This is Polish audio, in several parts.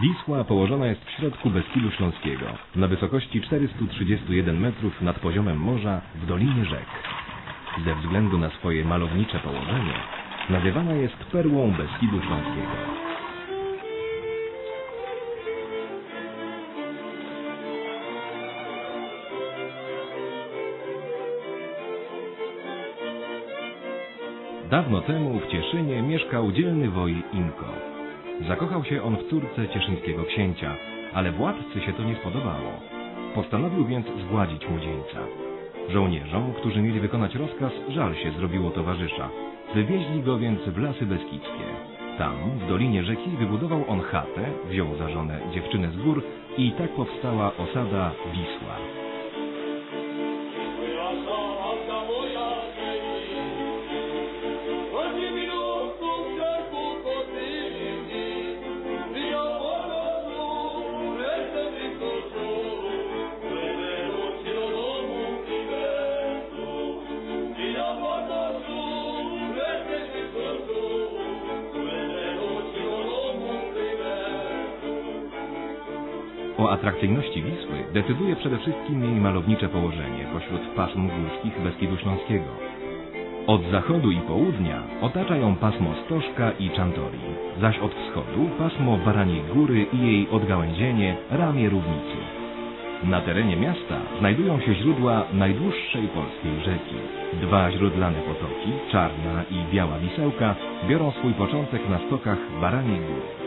Wisła położona jest w środku Beskidu Śląskiego, na wysokości 431 metrów nad poziomem morza w Dolinie Rzek. Ze względu na swoje malownicze położenie nazywana jest perłą Beskidu Śląskiego. Dawno temu w Cieszynie mieszkał dzielny woj Inko. Zakochał się on w córce cieszyńskiego księcia, ale władcy się to nie spodobało. Postanowił więc zgładzić młodzieńca. Żołnierzom, którzy mieli wykonać rozkaz, żal się zrobiło towarzysza. Wywieźli go więc w lasy beskidzkie. Tam, w dolinie rzeki, wybudował on chatę, wziął za żonę dziewczynę z gór i tak powstała osada Wisła. O atrakcyjności Wisły decyduje przede wszystkim jej malownicze położenie pośród pasm górskich Beskidu Śląskiego. Od zachodu i południa otacza ją pasmo Stożka i Czantorii, zaś od wschodu pasmo Baraniej Góry i jej odgałęzienie ramię Równicy. Na terenie miasta znajdują się źródła najdłuższej polskiej rzeki. Dwa źródlane potoki, Czarna i Biała Wisełka, biorą swój początek na stokach Baraniej Góry.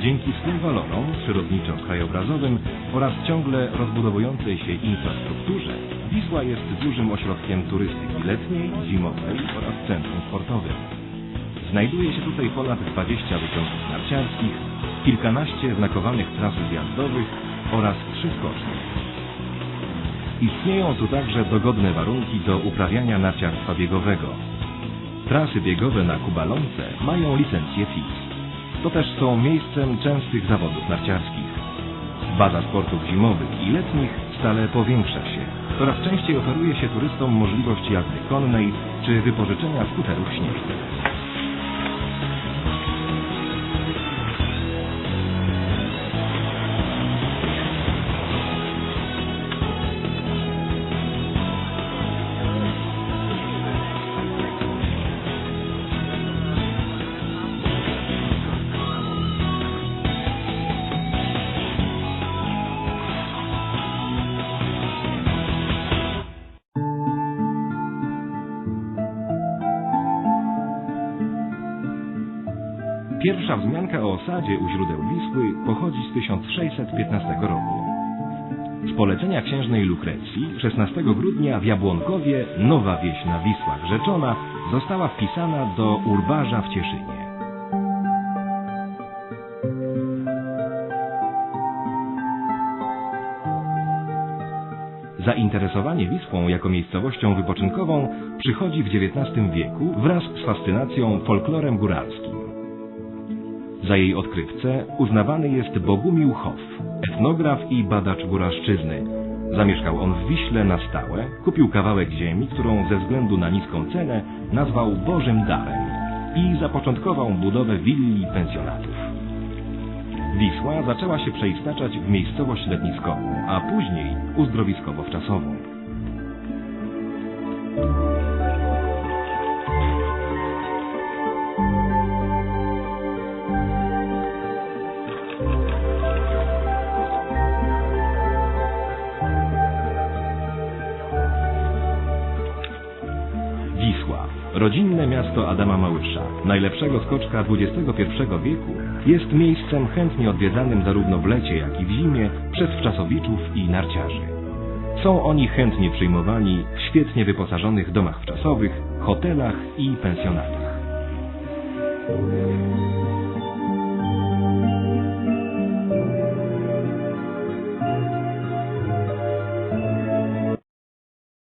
Dzięki swym walorom przyrodniczo-krajobrazowym oraz ciągle rozbudowującej się infrastrukturze, Wisła jest dużym ośrodkiem turystyki letniej, zimowej oraz centrum sportowym. Znajduje się tutaj ponad 20 wyciągów narciarskich, kilkanaście znakowanych tras zjazdowych oraz trzy skocznie. Istnieją tu także dogodne warunki do uprawiania narciarstwa biegowego. Trasy biegowe na Kubalonce mają licencję FIS. To też są miejscem częstych zawodów narciarskich. Baza sportów zimowych i letnich stale powiększa się. Coraz częściej oferuje się turystom możliwość jazdy konnej czy wypożyczenia skuterów śnieżnych. Pierwsza wzmianka o osadzie u źródeł Wisły pochodzi z 1615 roku. Z polecenia księżnej Lukrecji 16 grudnia w Jabłonkowie nowa wieś na Wisłach rzeczona została wpisana do urbarza w Cieszynie. Zainteresowanie Wisłą jako miejscowością wypoczynkową przychodzi w XIX wieku wraz z fascynacją folklorem góralskim. Za jej odkrywcę uznawany jest Bogumił Hoff, etnograf i badacz góralszczyzny. Zamieszkał on w Wiśle na stałe, kupił kawałek ziemi, którą ze względu na niską cenę nazwał Bożym Darem i zapoczątkował budowę willi i pensjonatów. Wisła zaczęła się przeistaczać w miejscowość letniskową, a później uzdrowiskowo-wczasową. Wisła, rodzinne miasto Adama Małysza, najlepszego skoczka XXI wieku, jest miejscem chętnie odwiedzanym zarówno w lecie, jak i w zimie przez wczasowiczów i narciarzy. Są oni chętnie przyjmowani w świetnie wyposażonych domach wczasowych, hotelach i pensjonatach.